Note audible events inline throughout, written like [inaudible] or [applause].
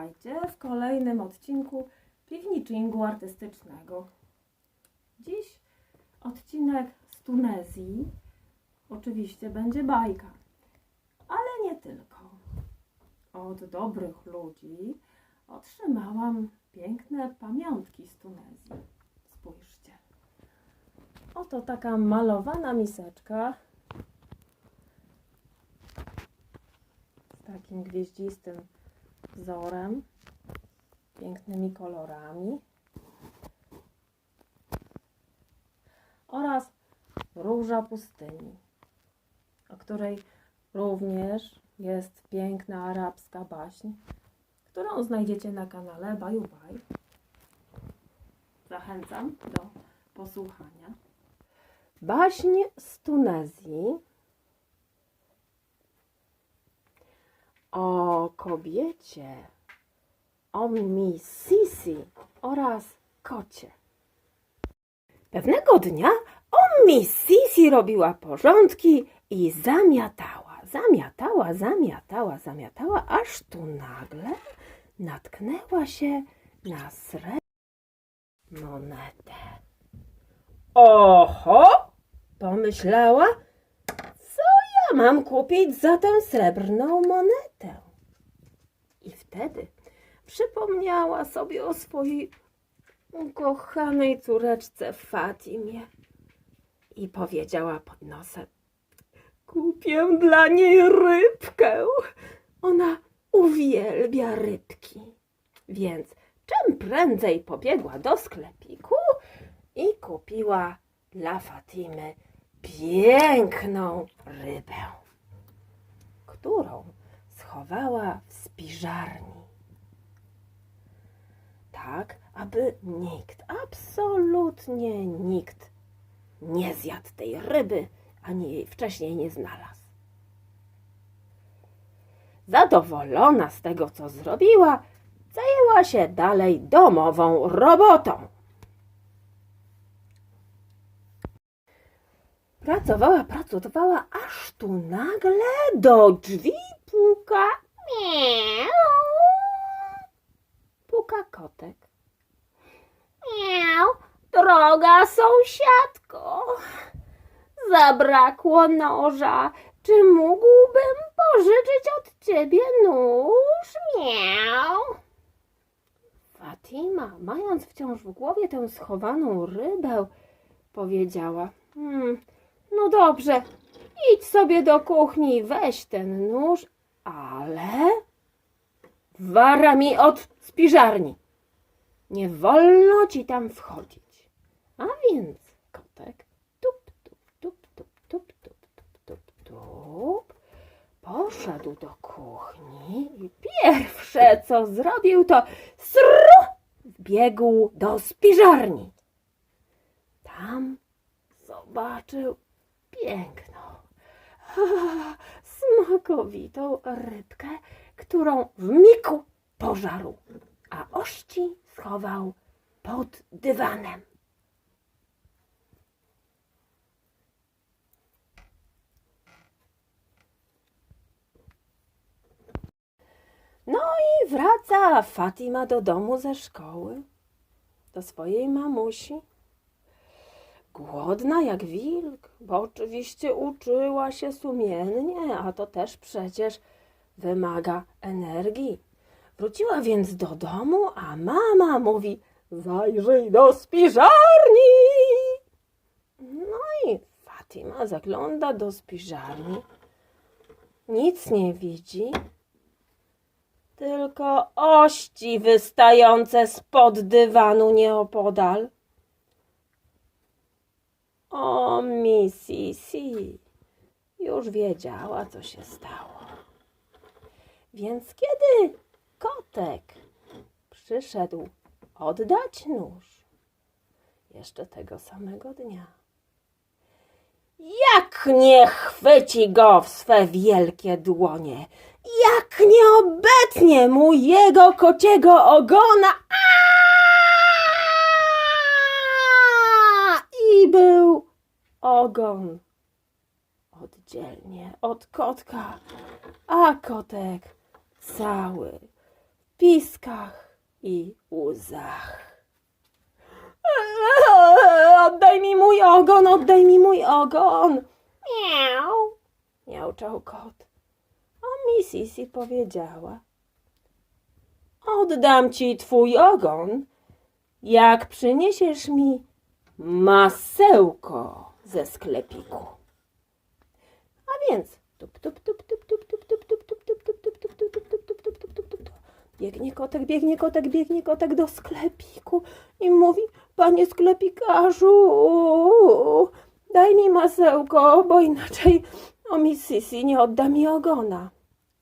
Witajcie w kolejnym odcinku piwniczingu artystycznego. Dziś odcinek z Tunezji. Oczywiście będzie bajka, ale nie tylko. Od dobrych ludzi otrzymałam piękne pamiątki z Tunezji. Spójrzcie. Oto taka malowana miseczka z takim gwieździstym wzorem, pięknymi kolorami oraz róża pustyni, o której również jest piękna arabska baśń, którą znajdziecie na kanale Baju Baj. Zachęcam do posłuchania. Baśń z Tunezji o kobiecie, o mi Sisi oraz kocie. Pewnego dnia o mi Sisi robiła porządki i zamiatała, zamiatała, zamiatała, zamiatała, aż tu nagle natknęła się na srebrną monetę. Oho! Pomyślała, co mam kupić za tę srebrną monetę? I wtedy przypomniała sobie o swojej ukochanej córeczce Fatimie i powiedziała pod nosem: Kupię dla niej rybkę. Ona uwielbia rybki. Więc czym prędzej pobiegła do sklepiku i kupiła dla Fatimy piękną rybę, którą schowała w spiżarni. Tak, aby nikt, absolutnie nikt nie zjadł tej ryby, ani jej wcześniej nie znalazł. Zadowolona z tego, co zrobiła, zajęła się dalej domową robotą. Pracowała, pracowała, aż tu nagle do drzwi puka. Miau. Puka kotek. Miau, droga sąsiadko. Zabrakło noża. Czy mógłbym pożyczyć od ciebie nóż? Miau. Fatima, mając wciąż w głowie tę schowaną rybę, powiedziała: hmm, No dobrze, idź sobie do kuchni weź ten nóż, ale wara mi od spiżarni. Nie wolno ci tam wchodzić. A więc kotek tup, tup, tup, tup, tup, tup, tup, tup, tup, poszedł do kuchni i pierwsze co zrobił to sru wbiegł do spiżarni. Tam zobaczył piękną, [laughs] smakowitą rybkę, którą w miku pożarł, a ości schował pod dywanem. No i wraca Fatima do domu ze szkoły, do swojej mamusi. Głodna jak wilk, bo oczywiście uczyła się sumiennie, a to też przecież wymaga energii. Wróciła więc do domu, a mama mówi: Zajrzyj do spiżarni. No i Fatima zagląda do spiżarni. Nic nie widzi, tylko ości wystające spod dywanu nieopodal. O, Missy Si już wiedziała, co się stało. Więc kiedy kotek przyszedł oddać nóż, jeszcze tego samego dnia, jak nie chwyci go w swe wielkie dłonie, jak nie obetnie mu jego kociego ogona, a był ogon oddzielnie od kotka a kotek cały w piskach i łzach. Oddaj mi mój ogon, oddaj mi mój ogon. Miau, miauczał kot. A Mississy powiedziała. Oddam ci twój ogon, jak przyniesiesz mi masełko ze sklepiku. A więc biegnie kotek, biegnie kotek, biegnie kotek do sklepiku i mówi, panie sklepikarzu, daj mi masełko, bo inaczej o mi Sisi nie odda mi ogona.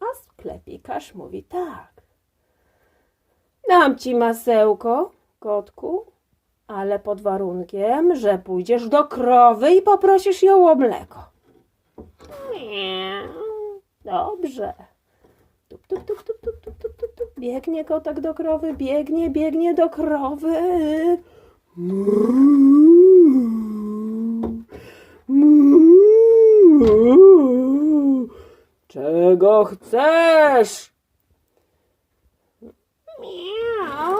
A sklepikarz mówi tak. Dam ci masełko, kotku, ale pod warunkiem, że pójdziesz do krowy i poprosisz ją o mleko. Dobrze. Tup, tup, tup, tup, tup, tup, tup, tup, tup. Biegnie kotek do krowy, biegnie, biegnie do krowy. Czego chcesz? Miau.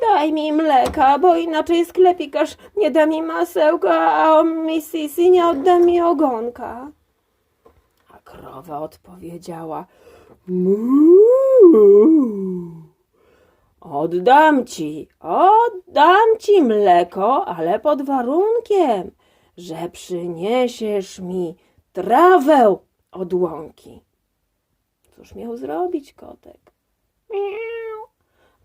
Daj mi mleka, bo inaczej sklepikarz nie da mi masełka, a o Mississy nie odda mi ogonka. A krowa odpowiedziała: Mu. Oddam ci, oddam ci mleko, ale pod warunkiem, że przyniesiesz mi trawę od łąki. Cóż miał zrobić kotek? Miau.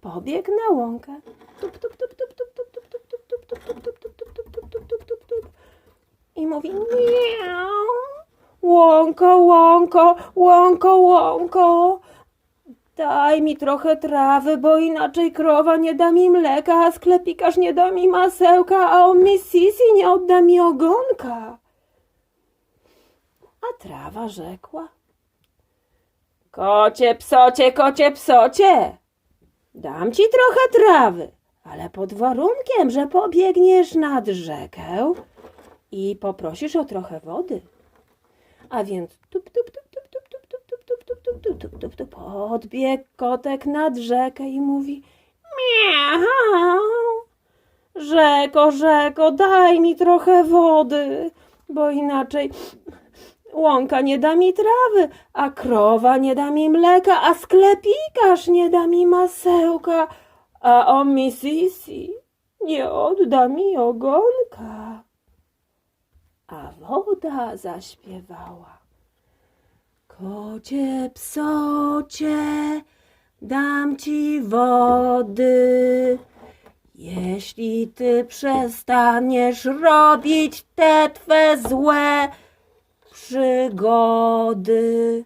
Pobiegł na łąkę. Tup, tup, tup, tup, tup, tup, tup, tup, tup, tup, tup, tup, tup, tup, tup, tup, tup, tup, tup, tup. I mówi miau. Łąko, łąko, łąko, łąko. Daj mi trochę trawy, bo inaczej krowa nie da mi mleka, a sklepikarz nie da mi masełka, a o Miss Sissy nie odda mi ogonka. A trawa rzekła. Kocie, psocie, kocie, psocie. Dam ci trochę trawy, ale pod warunkiem, że pobiegniesz nad rzekę i poprosisz o trochę wody. A więc tup, tup, tup, tup, tup, tup, tup, tup, tup, tup, tup, tup, tup, tup, tup. Podbiegł kotek nad rzekę i mówi miau. Rzeko, rzeko, daj mi trochę wody, bo inaczej łąka nie da mi trawy, a krowa nie da mi mleka, a sklepikarz nie da mi masełka, a o Mississy nie odda mi ogonka. A woda zaśpiewała. Kocie, psocie, dam ci wody. Jeśli ty przestaniesz robić te twe złe przygody.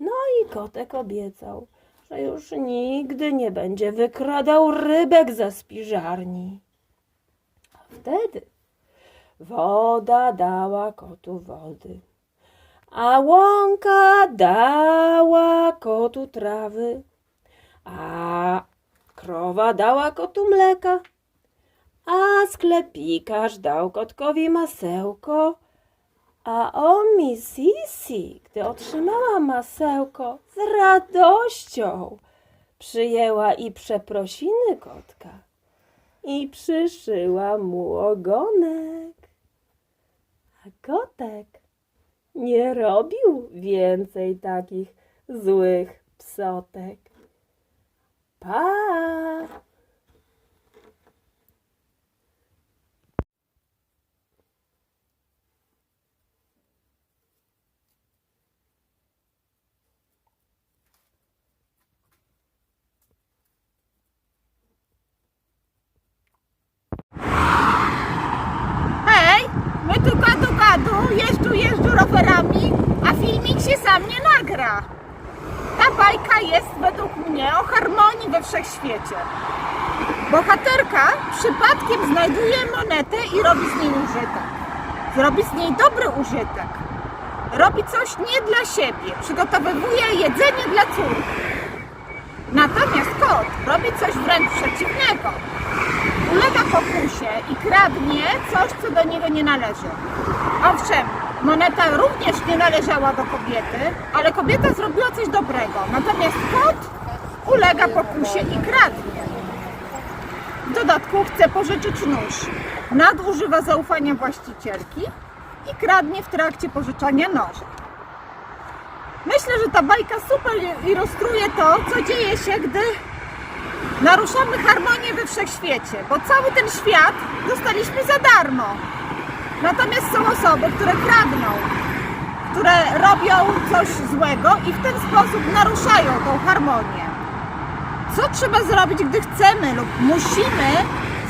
No i kotek obiecał, że już nigdy nie będzie wykradał rybek ze spiżarni. A wtedy woda dała kotu wody, a łąka dała kotu trawy, a krowa dała kotu mleka, a sklepikarz dał kotkowi masełko, a o Mississy, gdy otrzymała masełko, z radością przyjęła i przeprosiny kotka i przyszyła mu ogonek. A kotek nie robił więcej takich złych psotek. Pa! Gadu, jeżdżu jeżdżu rowerami, a filmik się sam nie nagra. Ta bajka jest według mnie o harmonii we wszechświecie. Bohaterka przypadkiem znajduje monetę i robi z niej użytek. Zrobi z niej dobry użytek. Robi coś nie dla siebie, przygotowywuje jedzenie dla córki. Natomiast kot robi coś wręcz przeciwnego ulega pokusie i kradnie coś, co do niego nie należy. Owszem, moneta również nie należała do kobiety, ale kobieta zrobiła coś dobrego. Natomiast kot ulega pokusie i kradnie. W dodatku chce pożyczyć nóż. Nadużywa zaufania właścicielki i kradnie w trakcie pożyczania noża. Myślę, że ta bajka super ilustruje to, co dzieje się, gdy naruszamy harmonię we wszechświecie, bo cały ten świat dostaliśmy za darmo. Natomiast są osoby, które kradną, które robią coś złego i w ten sposób naruszają tą harmonię. Co trzeba zrobić, gdy chcemy lub musimy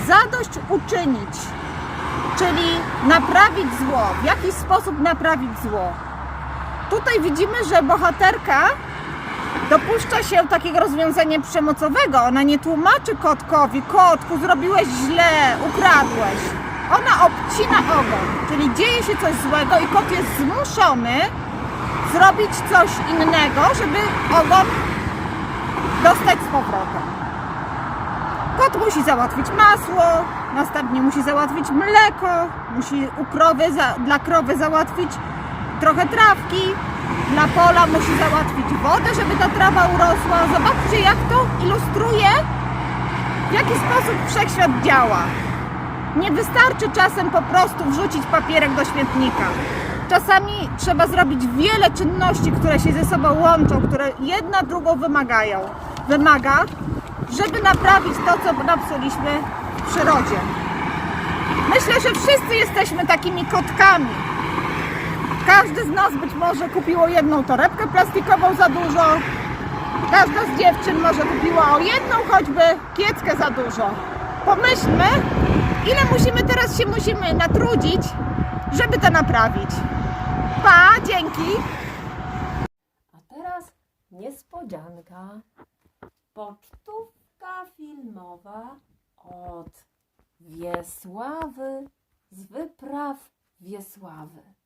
zadość uczynić, czyli naprawić zło? W jaki sposób naprawić zło? Tutaj widzimy, że bohaterka dopuszcza się takiego rozwiązania przemocowego. Ona nie tłumaczy kotkowi, kotku, zrobiłeś źle, ukradłeś. Ona obcina ogon, czyli dzieje się coś złego i kot jest zmuszony zrobić coś innego, żeby ogon dostać z powrotem. Kot musi załatwić masło, następnie musi załatwić mleko, musi u krowy dla krowy załatwić trochę trawki, dla pola musi załatwić wodę, żeby ta trawa urosła. Zobaczcie, jak to ilustruje, w jaki sposób wszechświat działa. Nie wystarczy czasem po prostu wrzucić papierek do śmietnika. Czasami trzeba zrobić wiele czynności, które się ze sobą łączą, które jedna drugą wymagają. Wymaga, żeby naprawić to, co napsuliśmy w przyrodzie. Myślę, że wszyscy jesteśmy takimi kotkami. Z nas być może kupiło jedną torebkę plastikową za dużo. Każda z dziewczyn może kupiła o jedną choćby kieckę za dużo. Pomyślmy, ile musimy teraz się musimy natrudzić, żeby to naprawić. Pa, dzięki. A teraz niespodzianka. Pocztówka filmowa od Wiesławy z wypraw Wiesławy.